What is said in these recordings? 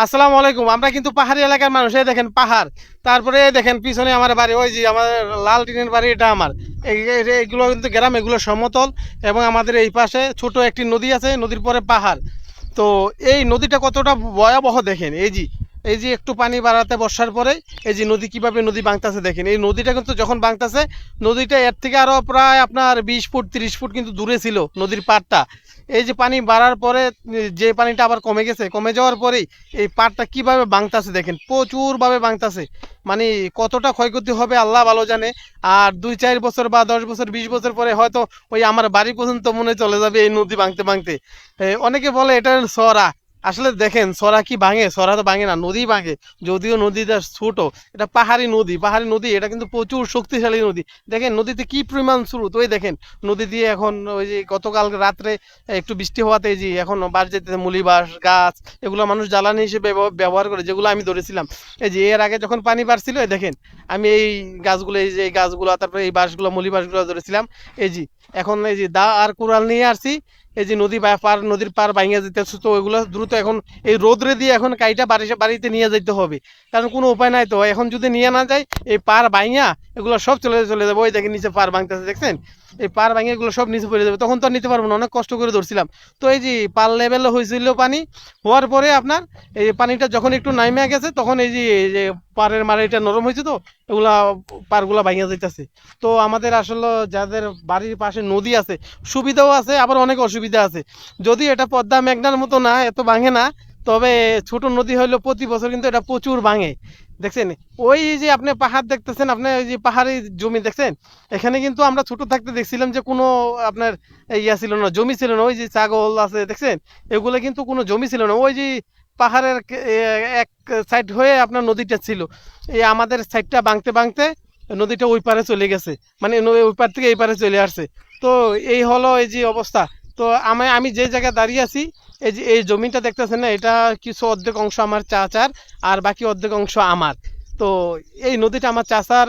আসসালামু আলাইকুম। আমরা কিন্তু পাহাড়ি এলাকার মানুষ, এই দেখেন পাহাড়। তারপরে দেখেন পিছনে আমার বাড়ি, ওই যে আমাদের লাল টিনের বাড়ি, এটা আমার। এইগুলো এই- কিন্তু গ্রাম, এগুলো সমতল এবং আমাদের এই পাশে ছোট একটি নদী আছে, নদীর পরে পাহাড়। তো এই নদীটা কতটা ভয়াবহ দেখেন, এই যে এই যে একটু পানি বাড়াতে বর্ষার পরে এই যে নদী কীভাবে নদী বাংতাছে দেখেন। এই নদীটা কিন্তু যখন বাংতাছে নদীটা এর থেকে আরও প্রায় আপনার বিশ ফুট তিরিশ ফুট কিন্তু দূরে ছিল নদীর পাড়টা। এই যে পানি বাড়ার পরে যে পানিটা আবার কমে গেছে কমে যাওয়ার পরেই এই পাড়টা কীভাবে বাংতাছে দেখেন প্রচুরভাবে বাংতাছে মানে কতটা ক্ষয়ক্ষতি হবে আল্লাহ ভালো জানে। আর দুই চার বছর বা দশ বছর বিশ বছর পরে হয়তো ওই আমার বাড়ি পর্যন্ত মনে চলে যাবে এই নদী ভাঙতে এ, অনেকে বলে এটা সরা। আসলে দেখেন সরা কি ভাঙে? সরা তো ভাঙে না, নদী ভাঙে। যদিও নদীটা ছোট, এটা পাহাড়ি নদী। পাহাড়ি নদী, এটা কিন্তু প্রচুর শক্তিশালী নদী। দেখেন, নদীতে কি পরিমাণ স্রোত? ওই দেখেন, নদী দিয়ে এখন ওই যে গতকাল রাত্রে একটু বৃষ্টি হওয়াতে যে এখন বাস যেতে মুলি বাস গাছ, এগুলো মানুষ জ্বালানি হিসেবে ব্যবহার করে, যেগুলো আমি ধরেছিলাম। এই যে এর আগে যখন পানি বাড়ছিল দেখেন, আমি এই গাছগুলো, এই যে এই গাছগুলো, তারপরে এই বাঁশগুলো মুলি বাঁশগুলো ধরেছিলাম। এই যে, এখন এই যে দা আর কুড়াল নিয়ে আসছি। এই যে নদী বা- পার নদীর পার ভাঙিয়া যেতেছে তো ওইগুলো দ্রুত এখন এই রোদরে দিয়ে এখন কাইটা বাড়ি বাড়িতে নিয়ে যেতে হবে। কারণ কোনো উপায় নাই তো, এখন যদি নিয়ে না যায়, এই পার ভাঙিয়া এগুলো সব চলে চলে যাবে। ওই দেখেন নিচে পার ভাঙতেছে, দেখছেন? এই পার ভাঙিয়ে এগুলো সব নিচে পড়ে যাবে। তখন তো নিতে পারব না, অনেক কষ্ট করে ধরছিলাম। তো এই যে পার লেভেলে হয়েছিল পানি, হওয়ার পরে আপনার এই পানিটা যখন একটু নাইমে গেছে, তখন এই যে এই যে পাড়ের মারে এটা নরম হয়েছে তো, এগুলা পারগুলা ভাঙিয়া যাইতেছে। তো আমাদের আসলে যাদের বাড়ির পাশে নদী আছে, সুবিধাও আছে, আবার অনেক অসুবিধা আছে। যদি এটা পদ্মা মেঘনার মতো না, এত ভাঙে না, তবে ছোট নদী হইলেও প্রতি বছর কিন্তু এটা প্রচুর ভাঙে। দেখছেন? ওই যে আপনি পাহাড় দেখতেছেন, আপনি ওই যে পাহাড়ি জমি দেখছেন? এখানে কিন্তু আমরা ছোট থাকতে দেখছিলাম যে কোনো আপনার ইয়া ছিল না, জমি ছিল না। ওই যে ছাগল আছে, দেখছেন? এগুলো কিন্তু কোনো জমি ছিল না। ওই যে পাহাড়ের এক সাইড হয়ে আপনার নদীটা ছিল। এই আমাদের সাইডটা ভাঙতে ভাঙতে নদীটা ওই পারে চলে গেছে। মানে ওই পার থেকে এই পারে চলে আসছে। তো এই হলো এই যে অবস্থা। তো আমি আমি যে জায়গায় দাঁড়িয়ে আছি, এই যে, এই জমিটা দেখতেছেন না, এটা কিছু অর্ধেক অংশ আমার চাচার আর বাকি অর্ধেক অংশ আমার। তো এই নদীটা আমার চাচার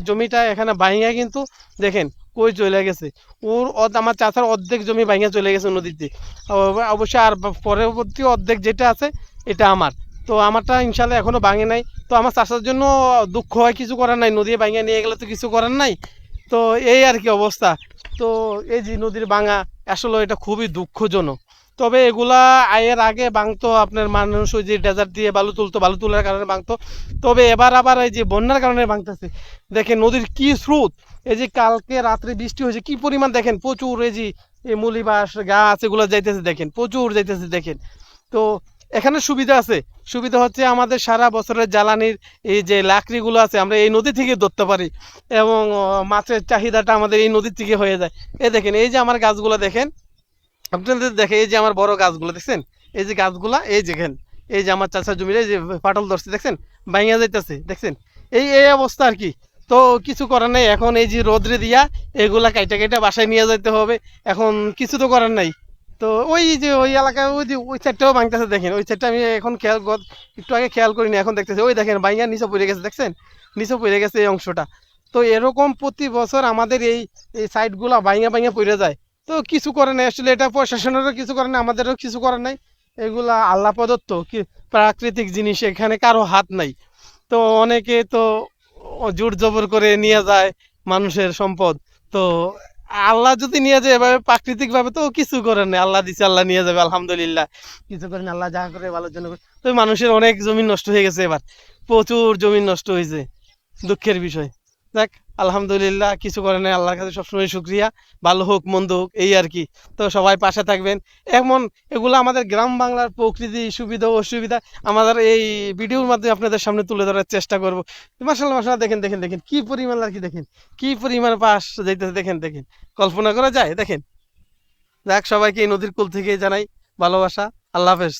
জমিটা এখানে বাইঙ্গা কিন্তু দেখেন কই চলে গেছে। ওর আমার চাচার অর্ধেক জমি বাইঙ্গা চলে গেছে নদীতে। অব- অবশ্যই আর পরবর্তী অর্ধেক যেটা আছে, এটা আমার। তো আমারটা ইনশাল্লাহ এখনও ভাঙে নাই। তো আমার চাষার জন্য দুঃখ হয়, কিছু করার নাই। নদী ভাঙিয়ে নিয়ে গেলে তো কিছু করার নাই। তো এই আর কি অবস্থা। তো এই যে নদীর ভাঙা, আসলে এটা খুবই দুঃখজনক। তবে এগুলা আয়ের আগে ভাঙতো, আপনার মানুষ ওই যে ডেজার্ট দিয়ে বালু তুলতো, বালু তোলার কারণে ভাঙতো। তবে এবার আবার এই যে বন্যার কারণে ভাঙতেছে। দেখেন নদীর কি স্রোত, এই যে কালকে রাত্রে বৃষ্টি হয়েছে, কি পরিমাণ দেখেন, প্রচুর এই যে এই মুলিবাস গাছ এগুলো যাইতেছে দেখেন, প্রচুর যাইতেছে দেখেন। তো এখানে সুবিধা আছে। সুবিধা হচ্ছে আমাদের সারা বছরের জ্বালানির এই যে লাকড়িগুলো আছে, আমরা এই নদী থেকে ধরতে পারি এবং মাছের চাহিদাটা আমাদের এই নদীর থেকে হয়ে যায়। এই দেখেন, এই যে আমার গাছগুলো দেখেন, আপনাদের দেখে এই যে আমার বড় গাছগুলো, দেখছেন? এই যে গাছগুলা, এই দেখেন, এই যে আমার চাষা জমির, এই যে পাটল ধরছে, দেখছেন? ভাঙিয়া যাইতেছে, দেখছেন? এই এই অবস্থা আর কি। তো কিছু করার নাই, এখন এই যে রোদ্রে দিয়া এগুলা কাইটা কাইটা বাসায় নিয়ে যাইতে হবে। এখন কিছু তো করার নাই। তো ওই যে ওই এলাকায় ওই যে ওই সাইডটাও ভাঙতেছে, দেখেন। ওই সাইডটা আমি এখন খেয়াল একটু আগে খেয়াল করিনি, এখন দেখতেছি। ওই দেখেন ভাঙিয়া নিচে পড়ে গেছে, দেখছেন? নিচে পড়ে গেছে এই অংশটা। তো এরকম প্রতি বছর আমাদের এই এই সাইডগুলো ভাঙিয়া ভাঙিয়া পড়ে যায়। তো কিছু করে নাই, আসলে এটা প্রশাসনেরও কিছু করে নাই, আমাদেরও কিছু করার নাই। এগুলা আল্লাহ প্রদত্ত, কি প্রাকৃতিক জিনিস, এখানে কারও হাত নাই। তো অনেকে তো জোর জবর করে নিয়ে যায় মানুষের সম্পদ। তো আল্লাহ যদি নিয়ে যায়, এভাবে প্রাকৃতিক ভাবে তো কিছু করেন না আল্লাহ দিচ্ছে আল্লাহ নিয়ে যাবে, আলহামদুলিল্লাহ। কিছু করেন আল্লাহ যা করে ভালোর জন্য। তো মানুষের অনেক জমি নষ্ট হয়ে গেছে এবার। প্রচুর জমি নষ্ট হয়েছে, দুঃখের বিষয়। দেখ আলহামদুলিল্লাহ, কিছু করে নাই, আল্লাহর কাছে সবসময় শুক্রিয়া। ভালো হোক, মন্দ হোক, এই আর কি। তো সবাই পাশে থাকবেন। এমন, এগুলো আমাদের গ্রাম বাংলার প্রকৃতি, সুবিধা অসুবিধা, আমাদের এই ভিডিওর মাধ্যমে আপনাদের সামনে তুলে ধরার চেষ্টা করব। মাসাল্লাহ মাসাল্লাহ দেখেন দেখেন দেখেন, কি পরিমাণ আর কি, দেখেন, কি পরিমাণ পাশ যাইতেছে, দেখেন দেখেন। কল্পনা করা যায়? দেখেন। দেখ সবাইকে এই নদীর কুল থেকে জানাই ভালোবাসা। আল্লাহ হাফেজ।